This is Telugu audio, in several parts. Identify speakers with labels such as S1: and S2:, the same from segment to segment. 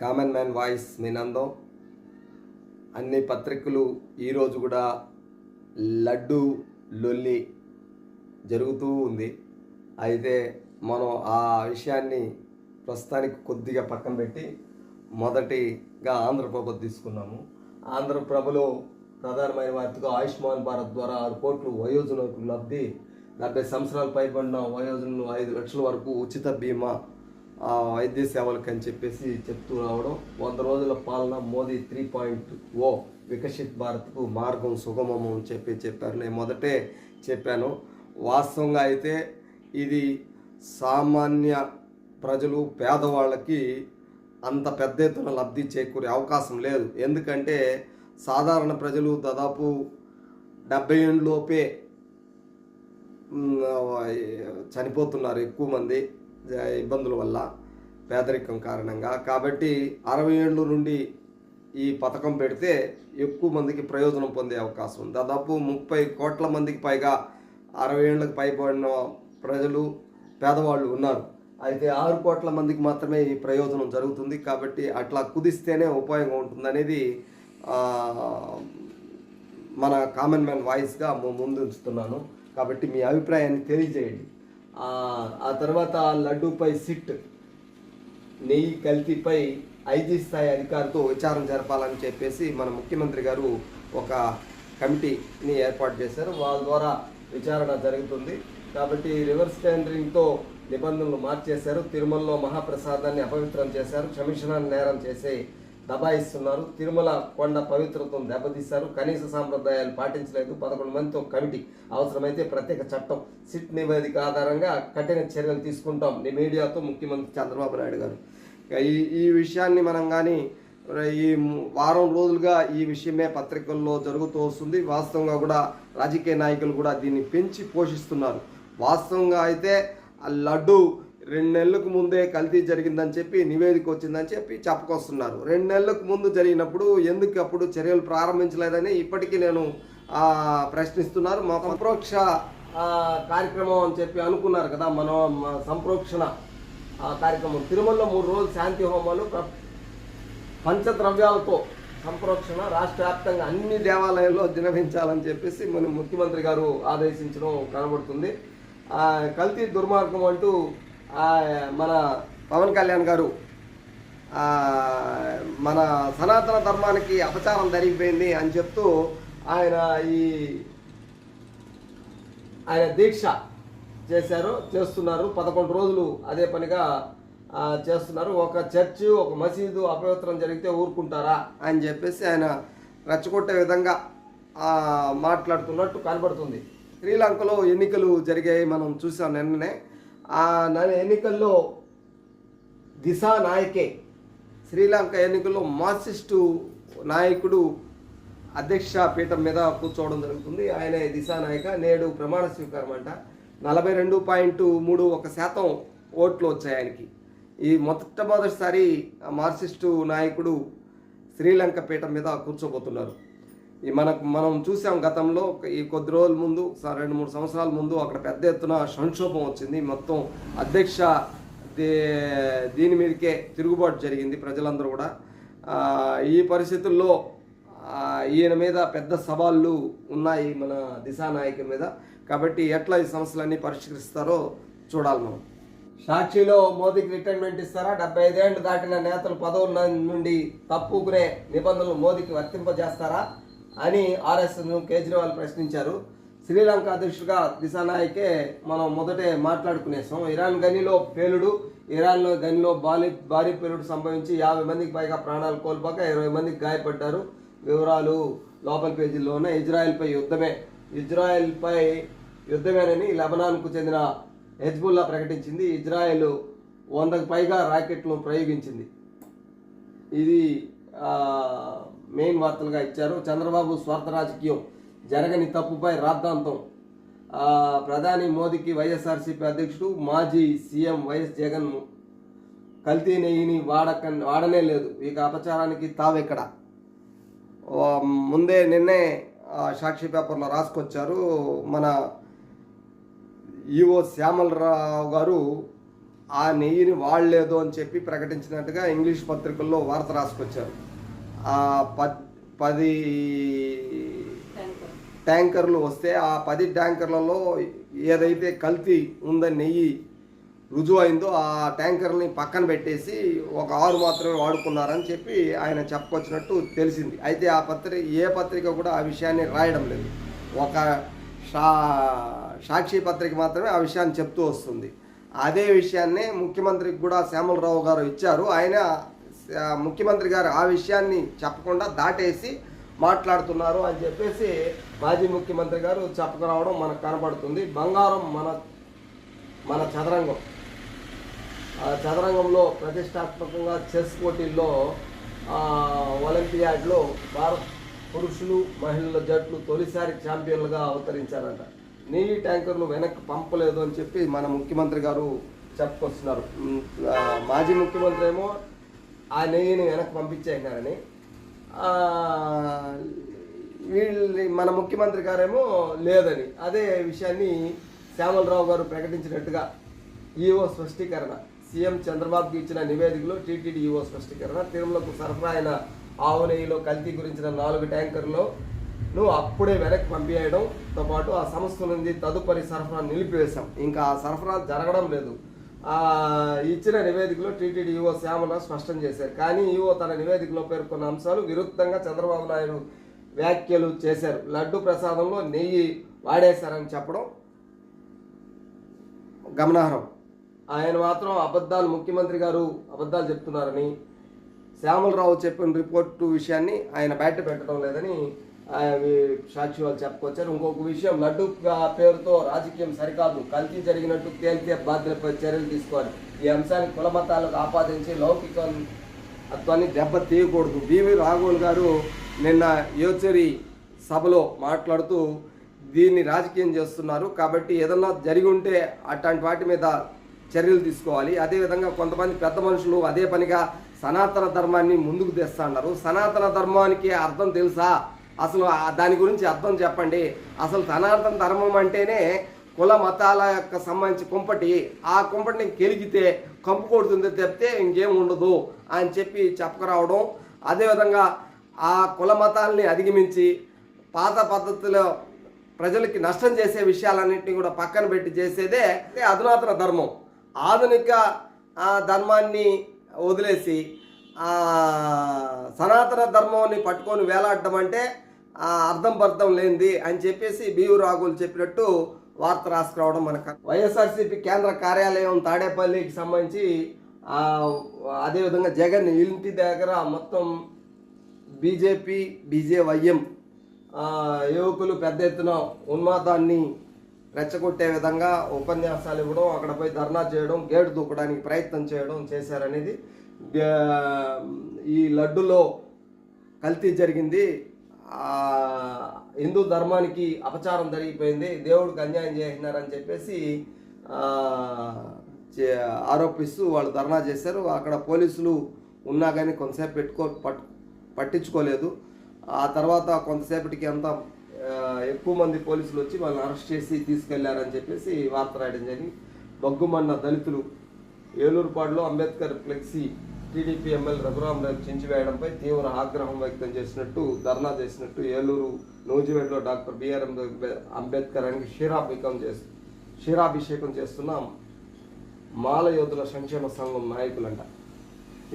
S1: కామన్ మ్యాన్ వాయిస్ నినందం అన్ని పత్రికలు ఈరోజు కూడా లడ్డు లొల్లి జరుగుతూ ఉంది. అయితే మనం ఆ విషయాన్ని ప్రస్తుతానికి కొద్దిగా పక్కన పెట్టి మొదటిగా ఆంధ్రప్రభ తీసుకున్నాము. ఆంధ్రప్రభలో ప్రధానమైన వార్తగా ఆయుష్మాన్ భారత్ ద్వారా ఆరు కోట్లు వయోజనులకు లబ్ధి డెబ్బై సంవత్సరాలు పైబడిన వయోజనులు ఐదు లక్షల వరకు ఉచిత బీమా వైద్య సేవలకు అని చెప్పేసి చెప్తూ రావడం. వంద రోజుల పాలన మోదీ త్రీ పాయింట్ ఓ వికసిత్ భారత్కు మార్గం సుగమము అని చెప్పి చెప్పారు. నేను మొదటే చెప్పాను. వాస్తవంగా అయితే ఇది సామాన్య ప్రజలు పేదవాళ్ళకి అంత పెద్ద ఎత్తున లబ్ధి చేకూరే అవకాశం లేదు. ఎందుకంటే సాధారణ ప్రజలు దాదాపు డెబ్బై ఏళ్ళలోపే చనిపోతున్నారు ఎక్కువ మంది. ఇబ్బందుల వల్ల పేదరికం కారణంగా. కాబట్టి అరవై ఏళ్ళ నుండి ఈ పథకం పెడితే ఎక్కువ మందికి ప్రయోజనం పొందే అవకాశం ఉంది. దాదాపు ముప్పై కోట్ల మందికి పైగా అరవై ఏళ్ళకి పైబడిన ప్రజలు పేదవాళ్ళు ఉన్నారు. అయితే ఆరు కోట్ల మందికి మాత్రమే ఈ ప్రయోజనం జరుగుతుంది. కాబట్టి అట్లా కుదిస్తేనే ఉపయోగం ఉంటుంది అనేది మన కామన్ మ్యాన్ వాయిస్గా ముందుంచుతున్నాను. ముందు ఉంచుతున్నాను కాబట్టి మీ అభిప్రాయాన్ని తెలియజేయండి. ఆ, ఆ తర్వాత లడ్డూపై సిట్ నెయ్యి కల్తీపై ఐజీ స్థాయి అధికారితో విచారం జరపాలని చెప్పేసి మన ముఖ్యమంత్రి గారు ఒక కమిటీని ఏర్పాటు చేశారు. వాళ్ళ ద్వారా విచారణ జరుగుతుంది. కాబట్టి రివర్స్ టెండరింగ్తో నిబంధనలు మార్చేశారు. తిరుమలలో మహాప్రసాదాన్ని అపవిత్రం చేశారు. క్షమిషణ నేరం చేసే దబాయిస్తున్నారు. తిరుమల కొండ పవిత్రతను దెబ్బతీశారు. కనీస సాంప్రదాయాలు పాటించలేదు. పదకొండు మందితో కమిటీ అవసరమైతే ప్రత్యేక చట్టం సిట్ నివేదిక ఆధారంగా కఠిన చర్యలు తీసుకుంటాం. నీ మీడియాతో ముఖ్యమంత్రి చంద్రబాబు నాయుడు గారు. ఈ ఈ విషయాన్ని మనం కానీ ఈ వారం రోజులుగా ఈ విషయమే పత్రికల్లో జరుగుతూ వస్తుంది. వాస్తవంగా కూడా రాజకీయ నాయకులు కూడా దీన్ని పెంచి పోషిస్తున్నారు. వాస్తవంగా అయితే ఆ లడ్డు రెండు నెలలకు ముందే కల్తీ జరిగిందని చెప్పి నివేదిక వచ్చిందని చెప్పి చెప్పుకొస్తున్నారు. రెండు నెలలకు ముందు జరిగినప్పుడు ఎందుకు అప్పుడు చర్యలు ప్రారంభించలేదని ఇప్పటికీ నేను ప్రశ్నిస్తున్నారు. మా సంప్రోక్ష కార్యక్రమం అని చెప్పి అనుకున్నారు కదా మనం మన సంప్రోక్షణ ఆ కార్యక్రమం. తిరుమలలో మూడు రోజులు శాంతి హోమాలు పంచద్రవ్యాలతో సంప్రోక్షణ రాష్ట్ర వ్యాప్తంగా అన్ని దేవాలయాల్లో దినవించాలని చెప్పేసి మన ముఖ్యమంత్రి గారు ఆదేశించడం కనబడుతుంది. కల్తీ దుర్మార్గం అంటూ మన పవన్ కళ్యాణ్ గారు మన సనాతన ధర్మానికి అపచారం జరిగిపోయింది అని చెప్తూ ఆయన ఈ ఆయన దీక్ష చేశారు చేస్తున్నారు. పదకొండు రోజులు అదే పనిగా చేస్తున్నారు. ఒక చర్చి ఒక మసీదు అపవిత్రం జరిగితే ఊరుకుంటారా అని చెప్పేసి ఆయన రెచ్చగొట్టే విధంగా మాట్లాడుతున్నట్టు కనబడుతుంది. శ్రీలంకలో ఎన్నికలు జరిగాయి మనం చూసాం నిన్ననే. ఆ ఎన్నికల్లో దిశా నాయకే శ్రీలంక ఎన్నికల్లో మార్క్సిస్టు నాయకుడు అధ్యక్ష పీఠం మీద కూర్చోవడం జరుగుతుంది. ఆయన దిశా నాయక నేడు ప్రమాణ స్వీకారం అంట. నలభై రెండు పాయింట్ మూడు ఒక శాతం ఓట్లు వచ్చాయి ఆయనకి. ఈ మొట్టమొదటిసారి ఆ మార్క్సిస్టు నాయకుడు శ్రీలంక పీఠం మీద కూర్చోబోతున్నారు. మనకు మనం చూసాం గతంలో ఈ కొద్ది రోజుల ముందు స- రెండు మూడు సంవత్సరాల ముందు అక్కడ పెద్ద ఎత్తున సంక్షోభం వచ్చింది. మొత్తం అధ్యక్ష దీని మీదకే తిరుగుబాటు జరిగింది ప్రజలందరూ కూడా. ఈ పరిస్థితుల్లో ఈయన మీద పెద్ద సవాళ్ళు ఉన్నాయి మన దిశానాయకుడి మీద. కాబట్టి ఎట్లా ఈ సమస్యలన్నీ పరిష్కరిస్తారో చూడాలి మనం. సాక్షిలో మోదీకి రిటైర్మెంట్ ఇస్తారా? డెబ్బై ఐదేళ్ళు దాటిన నేతలు పదవుల నుండి తప్పుకునే నిబంధనలు మోదీకి వర్తింపజేస్తారా? అని ఆర్ఎస్ కేజ్రీవాల్ ప్రశ్నించారు. శ్రీలంక అధ్యక్షుడిగా దిశానాయకే మనం మొదటే మాట్లాడుకునేసాం ఇరాన్ గనిలో పేలుడు ఇరాన్లో గనిలో భారీ భారీ పేలుడు సంభవించి యాభై మందికి పైగా ప్రాణాలు కోల్పోక ఇరవై మందికి గాయపడ్డారు. వివరాలు లోపల పేజీల్లోనే. ఇజ్రాయెల్పై యుద్ధమే. ఇజ్రాయెల్పై యుద్ధమేనని లెబనాన్కు చెందిన హెజ్బుల్లా ప్రకటించింది. ఇజ్రాయెల్ వందకు పైగా రాకెట్లను ప్రయోగించింది. ఇది మెయిన్ వార్తలుగా ఇచ్చారు. చంద్రబాబు స్వార్థ రాజకీయం జరగని తప్పుపై రాద్ధాంతం. ప్రధాని మోదీకి వైఎస్ఆర్సీపీ అధ్యక్షుడు మాజీ సీఎం వైఎస్ జగన్ కల్తీ నెయ్యిని వాడక వాడనే లేదు. ఇక అపచారానికి తావెక్కడ? ముందే నిన్నే సాక్షి పేపర్లో రాసుకొచ్చారు. మన ఈఓ శ్యామలరావు గారు ఆ నెయ్యిని వాడలేదు అని చెప్పి ప్రకటించినట్టుగా ఇంగ్లీష్ పత్రికల్లో వార్త రాసుకొచ్చారు. పది ట్యాంకర్లు వస్తే ఆ పది ట్యాంకర్లలో ఏదైతే కల్తీ ఉందని నెయ్యి రుజువు అయిందో ఆ ట్యాంకర్ని పక్కన పెట్టేసి ఒక ఆరు మాత్రమే వాడుకున్నారని చెప్పి ఆయన చెప్పుకొచ్చినట్టు తెలిసింది. అయితే ఆ పత్రిక ఏ పత్రిక కూడా ఆ విషయాన్ని రాయడం లేదు. ఒక షా సాక్షి పత్రిక మాత్రమే ఆ విషయాన్ని చెప్తూ వస్తుంది. అదే విషయాన్ని ముఖ్యమంత్రికి కూడా శ్యామలరావు గారు ఇచ్చారు. ఆయన ముఖ్యమంత్రి గారు ఆ విషయాన్ని చెప్పకుండా దాటేసి మాట్లాడుతున్నారు అని చెప్పేసి మాజీ ముఖ్యమంత్రి గారు చెప్పకరావడం మనకు కనపడుతుంది. బంగారం మన మన చదరంగం. ఆ చదరంగంలో ప్రతిష్టాత్మకంగా చెస్ పోటీల్లో ఒలింపియాడ్లో భారత్ పురుషులు మహిళల జట్లు తొలిసారి ఛాంపియన్లుగా అవతరించారంట. నీటి ట్యాంకర్లు వెనక్కి పంపలేదు అని చెప్పి మన ముఖ్యమంత్రి గారు చెప్పుకొస్తున్నారు. మాజీ ముఖ్యమంత్రి ఏమో ఆ నెయ్యిని వెనక్కి పంపించేసినారని వీళ్ళు మన ముఖ్యమంత్రి గారేమో లేదని. అదే విషయాన్ని శ్యామలరావు గారు ప్రకటించినట్టుగా ఈఓ స్పష్టీకరణ సీఎం చంద్రబాబుకి ఇచ్చిన నివేదికలో టీటీడీ ఈఓ స్పష్టీకరణ తిరుమలకు సరఫరా అయిన ఆవు నెయ్యిలో కల్తీ గురించిన నాలుగు ట్యాంకర్లో నువ్వు అప్పుడే వెనక్కి పంపించడంతో పాటు ఆ సంస్థ నుండి తదుపరి సరఫరా నిలిపివేశాం. ఇంకా ఆ సరఫరా జరగడం లేదు. ఇచ్చిన నివేదికలో టీటీడీ ఈవో శ్యామల స్పష్టం చేశారు. కానీ ఈఓ తన నివేదికలో పేర్కొన్న అంశాలు విరుద్ధంగా చంద్రబాబు నాయుడు వ్యాఖ్యలు చేశారు. లడ్డు ప్రసాదంలో నెయ్యి వాడేశారని చెప్పడం గమనార్హం. ఆయన మాత్రం అబద్ధాలు ముఖ్యమంత్రి గారు అబద్ధాలు చెప్తున్నారని శ్యామలరావు చెప్పిన రిపోర్టు విషయాన్ని ఆయన బయట పెట్టడం లేదని అవి సాక్షి వాళ్ళు చెప్పుకొచ్చారు. ఇంకొక విషయం లడ్డు పేరుతో రాజకీయం సరికాదు. కల్తీ జరిగినట్టు తేలితే బాధ్యతలపై చర్యలు తీసుకోవాలి. ఈ అంశాన్ని కుల మతాలకు ఆపాదించి లౌకికత్వాన్ని దెబ్బ తీయకూడదు. బివి రాఘవన్ గారు నిన్న యోచరి సభలో మాట్లాడుతూ దీన్ని రాజకీయం చేస్తున్నారు. కాబట్టి ఏదన్నా జరిగి ఉంటే అట్లాంటి వాటి మీద చర్యలు తీసుకోవాలి. అదేవిధంగా కొంతమంది పెద్ద మనుషులు అదే పనిగా సనాతన ధర్మాన్ని ముందుకు తెస్తా అన్నారు. సనాతన ధర్మానికి అర్థం తెలుసా? అసలు దాని గురించి అర్థం చెప్పండి. అసలు సనాతన ధర్మం అంటేనే కుల మతాల యొక్క సంబంధించి కుంపటి. ఆ కుంపటిని కెలిగితే కంపు కొడుతుంది తప్పితే ఇంకేం ఉండదు అని చెప్పి చెప్పకరావడం. అదేవిధంగా ఆ కుల మతాల్ని అధిగమించి పాత పద్ధతిలో ప్రజలకి నష్టం చేసే విషయాలన్నింటినీ కూడా పక్కన పెట్టి చేసేదే అధునాతన ధర్మం. ఆధునిక ఆ, ధర్మాన్ని వదిలేసి సనాతన ధర్మాన్ని పట్టుకొని వేలాడడం అంటే అర్థం పర్థం లేనిది అని చెప్పేసి బియు రాఘుల్ చెప్పినట్టు వార్త రాసుకురావడం మనకు వైఎస్ఆర్సీపీ కేంద్ర కార్యాలయం తాడేపల్లికి సంబంధించి అదేవిధంగా జగన్ ఇంటి దగ్గర మొత్తం బీజేపీ బీజేవైఎం యువకులు పెద్ద ఎత్తున ఉన్మాదాన్ని రెచ్చగొట్టే విధంగా ఉపన్యాసాలు ఇవ్వడం అక్కడ పోయి ధర్నా చేయడం గేటు దూకడానికి ప్రయత్నం చేయడం చేశారనేది ఈ లడ్డులో కల్తీ జరిగింది. హిందూ ధర్మానికి అపచారం జరిగిపోయింది దేవుడికి అన్యాయం చేసినారని చెప్పేసి చే- ఆరోపిస్తూ వాళ్ళు ధర్నా చేశారు. అక్కడ పోలీసులు ఉన్నా కానీ కొంతసేపు పెట్టుకో పట్ పట్టించుకోలేదు. ఆ తర్వాత కొంతసేపటికి అంతా ఎక్కువ మంది పోలీసులు వచ్చి వాళ్ళని అరెస్ట్ చేసి తీసుకెళ్ళారని చెప్పేసి వార్త రాయడం జరిగింది. బగ్గుమన్న దళితులు ఏలూరుపాడులో Ambedkar flexi TDP MLA Raghuramarao చించివేయడంపై తీవ్ర ఆగ్రహం వ్యక్తం చేసినట్టు ధర్నా చేసినట్టు ఏలూరు నూజివేడ్లో డాక్టర్ బిఆర్ అంబేద్కర్ అని క్షీరాభిషేకం చేసి క్షీరాభిషేకం చేస్తున్న మాల యోధుల సంక్షేమ సంఘం నాయకులంట.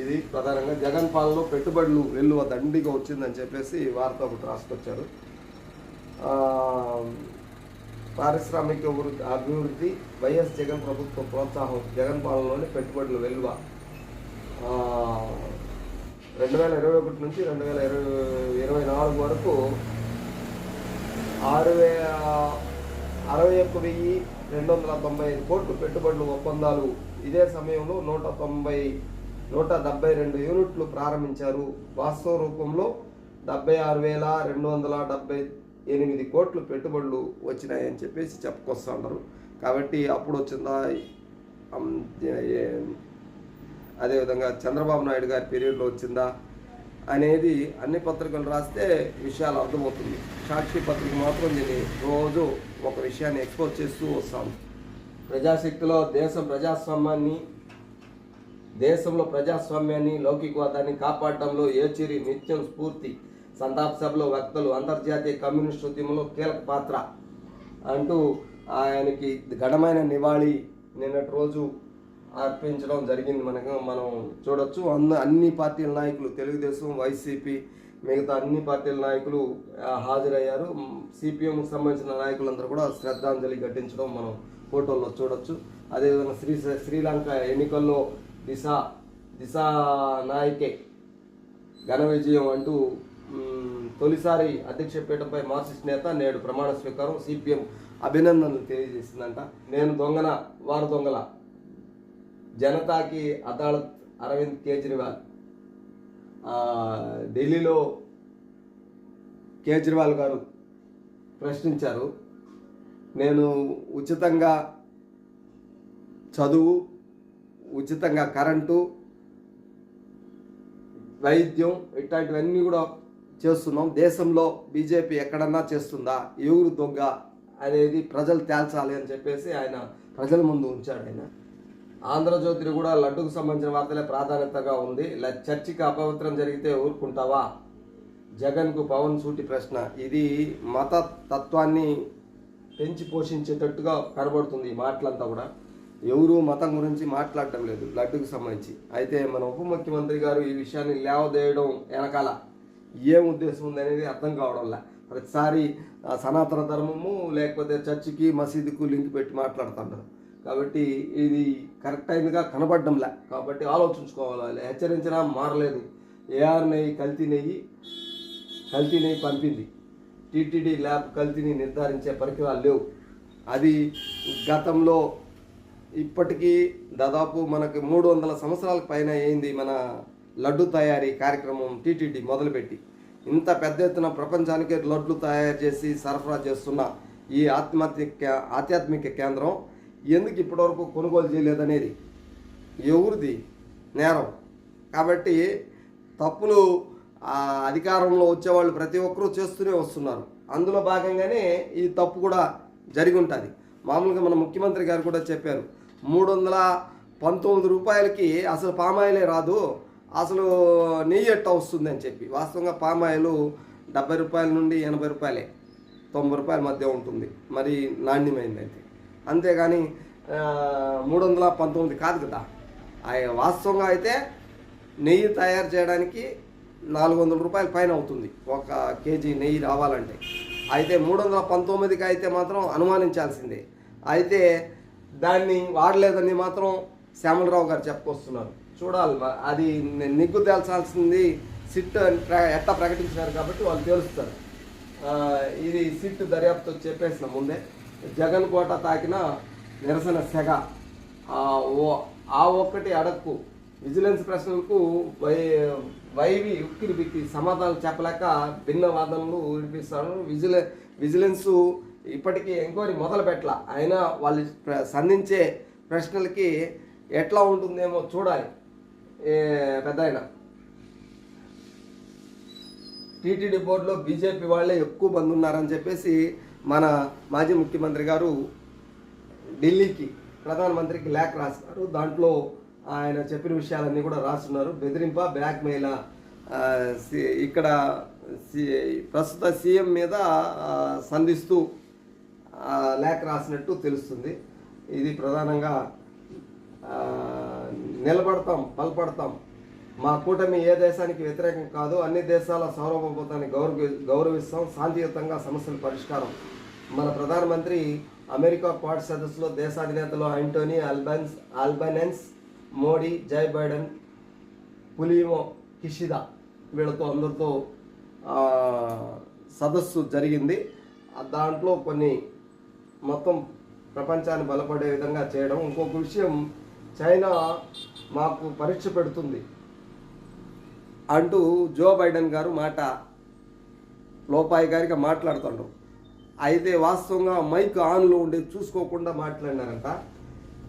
S1: ఇది ప్రధానంగా జగన్ పాలనలో పెట్టుబడులు వెల్లువ దండిగా వచ్చిందని చెప్పేసి వార్త ఒకటి రాసుకొచ్చారు. పారిశ్రామిక అభివృద్ధి వైఎస్ జగన్ ప్రభుత్వ ప్రోత్సాహం జగన్ పాలనలోని పెట్టుబడులు వెల్లువ రెండు వేల ఇరవై ఒకటి నుంచి రెండు వేల ఇరవై ఇరవై నాలుగు వరకు ఆరు వే అరవై ఒక్క వెయ్యి రెండు వందల తొంభై ఐదు కోట్లు పెట్టుబడులు ఒప్పందాలు. ఇదే సమయంలో నూట తొంభై నూట డెబ్బై రెండు యూనిట్లు ప్రారంభించారు. వాస్తవ రూపంలో డెబ్బై ఆరు వేల రెండు వందల డెబ్బై ఎనిమిది కోట్లు పెట్టుబడులు వచ్చినాయని చెప్పేసి చెప్పుకొస్తూ ఉన్నారు కాబట్టి అప్పుడు వచ్చిందా అదేవిధంగా చంద్రబాబు నాయుడు గారి పీరియడ్లో వచ్చిందా అనేది అన్ని పత్రికలు రాస్తే విషయాలు అర్థమవుతుంది. సాక్షి పత్రిక మాత్రం దీన్ని రోజు ఒక విషయాన్ని ఎక్స్పోజ్ చేస్తూ వస్తాం ప్రజాశక్తిలో దేశం ప్రజాస్వామ్యాన్ని దేశంలో ప్రజాస్వామ్యాన్ని లౌకికవాదాన్ని కాపాడడంలో ఏచిరి నిత్యం స్ఫూర్తి సంతాప సభలో వక్తలు అంతర్జాతీయ కమ్యూనిస్ట్ ఉద్యమంలో కీలక పాత్ర అంటూ ఆయనకి ఘనమైన నివాళి నిన్నటి రోజు అర్పించడం జరిగింది మనకు. మనం చూడొచ్చు అన్న అన్ని పార్టీల నాయకులు తెలుగుదేశం వైసీపీ మిగతా అన్ని పార్టీల నాయకులు హాజరయ్యారు. సిపిఎంకి సంబంధించిన నాయకులందరూ కూడా శ్రద్ధాంజలి ఘటించడం మనం ఫోటోల్లో చూడొచ్చు. అదేవిధంగా శ్రీ శ్రీలంక ఎన్నికల్లో దిశ దిశ నాయకే ఘన విజయం అంటూ తొలిసారి అధ్యక్ష పీఠంపై మార్క్సిస్ట్ నేత నేడు ప్రమాణ స్వీకారం సిపిఎం అభినందనలు తెలియజేసిందంట. నేను దొంగన? వారు దొంగల? జనతాకి అదాలత్ అరవింద్ కేజ్రీవాల్. ఢిల్లీలో కేజ్రీవాల్ గారు ప్రశ్నించారు. నేను ఉచితంగా చదువు ఉచితంగా కరెంటు వైద్యం ఇట్లాంటివన్నీ కూడా చేస్తున్నాం. దేశంలో బీజేపీ ఎక్కడన్నా చేస్తుందా? ఎవరు దొంగ అనేది ప్రజలు తేల్చాలి అని చెప్పేసి ఆయన ప్రజల ముందు ఉంచాడు ఆయన. ఆంధ్రజ్యోతిని కూడా లడ్డుకు సంబంధించిన వార్తలే ప్రాధాన్యతగా ఉంది. చర్చికి అపవిత్రం జరిగితే ఊరుకుంటావా? జగన్కు పవన్ సూటి ప్రశ్న. ఇది మత తత్వాన్ని పెంచి పోషించేటట్టుగా కనబడుతుంది ఈ మాటలంతా కూడా. ఎవరు మతం గురించి మాట్లాడటం లేదు లడ్డుకు సంబంధించి. అయితే మన ఉప ముఖ్యమంత్రి గారు ఈ విషయాన్ని లేవదేయడం వెనకాల ఏం ఉద్దేశం ఉంది అనేది అర్థం కావడంలా ప్రతిసారి సనాతన ధర్మము లేకపోతే చర్చికి మసీదుకు లింక్ పెట్టి మాట్లాడుతుంటారు కాబట్టి ఇది కరెక్ట్ అయిందిగా కనబడ్డంలే. కాబట్టి ఆలోచించుకోవాలి హెచ్చరించినా మారలేదు. ఏఆర్ నెయ్యి కల్తీ నెయ్యి కల్తీ నెయ్యి పంపింది. టీటీడీ ల్యాబ్ కల్తీని నిర్ధారించే పరికరాలు లేవు. అది గతంలో ఇప్పటికీ దాదాపు మనకు మూడు వందల సంవత్సరాల పైన అయింది మన లడ్డు తయారీ కార్యక్రమం టీటీడీ మొదలుపెట్టి. ఇంత పెద్ద ఎత్తున ప్రపంచానికి లడ్లు తయారు చేసి సరఫరా చేస్తున్న ఈ ఆత్మహత్య ఆధ్యాత్మిక కేంద్రం ఎందుకు ఇప్పటివరకు కొనుగోలు చేయలేదనేది? ఎవరిది నేరం. కాబట్టి తప్పులు అధికారంలో వచ్చేవాళ్ళు ప్రతి ఒక్కరూ చేస్తూనే వస్తున్నారు. అందులో భాగంగానే ఈ తప్పు కూడా జరిగి ఉంటుంది. మామూలుగా మన ముఖ్యమంత్రి గారు కూడా చెప్పారు మూడు వందల పంతొమ్మిది రూపాయలకి అసలు పామాయిలే రాదు అసలు నెయ్యి ఎట్ట వస్తుంది అని చెప్పి. వాస్తవంగా పామాయిలు డెబ్బై రూపాయల నుండి ఎనభై రూపాయలే తొంభై రూపాయల మధ్య ఉంటుంది. మరి నాణ్యమైంది అయితే అంతేగాని మూడు వందల పంతొమ్మిది కాదు కదా. ఆ వాస్తవంగా అయితే నెయ్యి తయారు చేయడానికి నాలుగు వందల రూపాయల పైన అవుతుంది. ఒక కేజీ నెయ్యి రావాలంటే. అయితే మూడు వందల పంతొమ్మిదికి అయితే మాత్రం అనుమానించాల్సిందే. అయితే దాన్ని వాడలేదని మాత్రం శ్యామలరావు గారు చెప్పుకొస్తున్నారు. చూడాలి అది నిగ్గు తేల్చాల్సింది సిట్ అని ఎట్టా ప్రకటించినారు కాబట్టి వాళ్ళు తెలుస్తారు. ఇది సిట్ దర్యాప్తు చెప్పేసిన ముందే. జగన్ కోట తాకిన నిరసన సెగ. ఆ ఓ- ఆ ఒక్కటి అడక్కు. విజిలెన్స్ ప్రశ్నలకు వై వైవి ఉక్కిరి బిక్కి సమాధానం చెప్పలేక భిన్న వాదనలు వినిపిస్తాను విజిలె విజిలెన్స్ ఇప్పటికీ ఎంక్వైరీ మొదలు పెట్టాల. అయినా వాళ్ళు ప్ర- సంధించే ప్రశ్నలకి ఎట్లా ఉంటుందేమో చూడాలి. ఏ, పెద్ద ఆయన టీటీడీ బోర్డులో బీజేపీ వాళ్ళే ఎక్కువ మంది ఉన్నారని చెప్పేసి మన మాజీ ముఖ్యమంత్రి గారు ఢిల్లీకి ప్రధానమంత్రికి లేఖ రాసినారు. దాంట్లో ఆయన చెప్పిన విషయాలన్నీ కూడా రాస్తున్నారు. బెదిరింప బ్లాక్మెయిల్. ఇక్కడ సి- ప్రస్తుత సీఎం మీద సంధిస్తూ లేఖ రాసినట్టు తెలుస్తుంది. ఇది ప్రధానంగా నిలబడతాం బలపడతాం మా కూటమి ఏ దేశానికి వ్యతిరేకం కాదు అన్ని దేశాల సౌరభభూతాన్ని గౌరవ గౌరవిస్తాం. శాంతియుతంగా సమస్యల పరిష్కారం మన ప్రధానమంత్రి అమెరికా క్వాడ్ సదస్సులో దేశాధినేతలు ఆంటోనీ అల్బన్స్ ఆల్బనెన్స్ మోడీ జై బైడెన్ పులిమో కిషిదా వీళ్ళతో అందరితో సదస్సు జరిగింది. దాంట్లో కొన్ని మొత్తం ప్రపంచాన్ని బలపడే విధంగా చేయడం. ఇంకొక విషయం చైనా మాకు పరీక్ష పెడుతుంది అంటూ జో బైడెన్ గారు మాట లోపాయి గారిగా మాట్లాడుతుండ్రు. అయితే వాస్తవంగా మైక్ ఆన్లో ఉండేది చూసుకోకుండా మాట్లాడినారంట.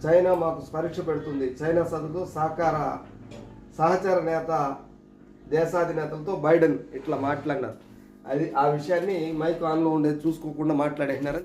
S1: చైనా మాకు పరీక్ష పెడుతుంది. చైనా సదుతో సహకార సహచార నేత దేశాధినేతలతో బైడెన్ ఇట్లా మాట్లాడినారు. అది ఆ విషయాన్ని మైక్ ఆన్లో ఉండేది చూసుకోకుండా మాట్లాడేసినారు.